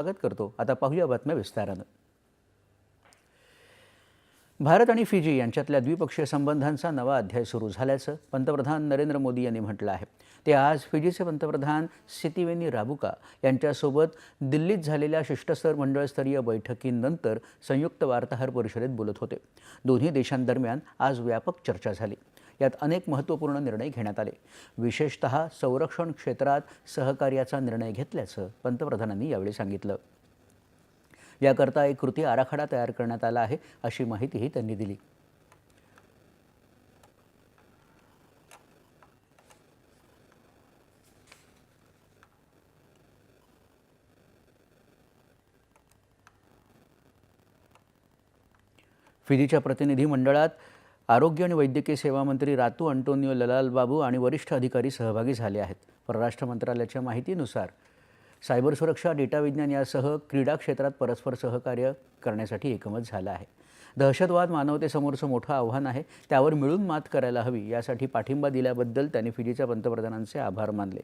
स्वागत करतो. आता पाहूया बातम्या विस्तारानं. भारत आणि फिजी यांच्यातल्या द्विपक्षीय संबंधांचा नवा अध्याय सुरू झाल्याचं पंतप्रधान नरेंद्र मोदी यांनी म्हटलं आहे. ते आज फिजीचे पंतप्रधान सितिवेनी राबुका यांच्यासोबत दिल्लीत झालेल्या शिष्टस्तर मंडळस्तरीय बैठकीनंतर संयुक्त वार्ताहर परिषदेत बोलत होते. दोन्ही देशांदरम्यान आज व्यापक चर्चा झाली. यात अनेक महत्त्वपूर्ण निर्णय घेण्यात आले. विशेषतः संरक्षण क्षेत्रात सहकार्याचा निर्णय घेतल्याचं पंतप्रधानांनी यावेळी सांगितलं. याकरता एक कृती आराखडा तयार करण्यात आला आहे अशी माहितीही त्यांनी दिली. फिदीच्या प्रतिनिधी मंडळात आरोग्य आणि वैद्यकीय सेवा मंत्री रातू अंटोनियो ललालबाबू आणि वरिष्ठ अधिकारी सहभागी झाले आहेत. परराष्ट्र मंत्रालयाच्या माहितीनुसार सायबर सुरक्षा डेटा विज्ञान यासह क्रीडा क्षेत्रात परस्पर सहकार्य करण्यासाठी एकमत झालं आहे. दहशतवाद मानवतेसमोरचं मोठं आव्हान आहे त्यावर मिळून मात करायला हवी यासाठी पाठिंबा दिल्याबद्दल त्यांनी फिजीच्या पंतप्रधानांचे आभार मानले.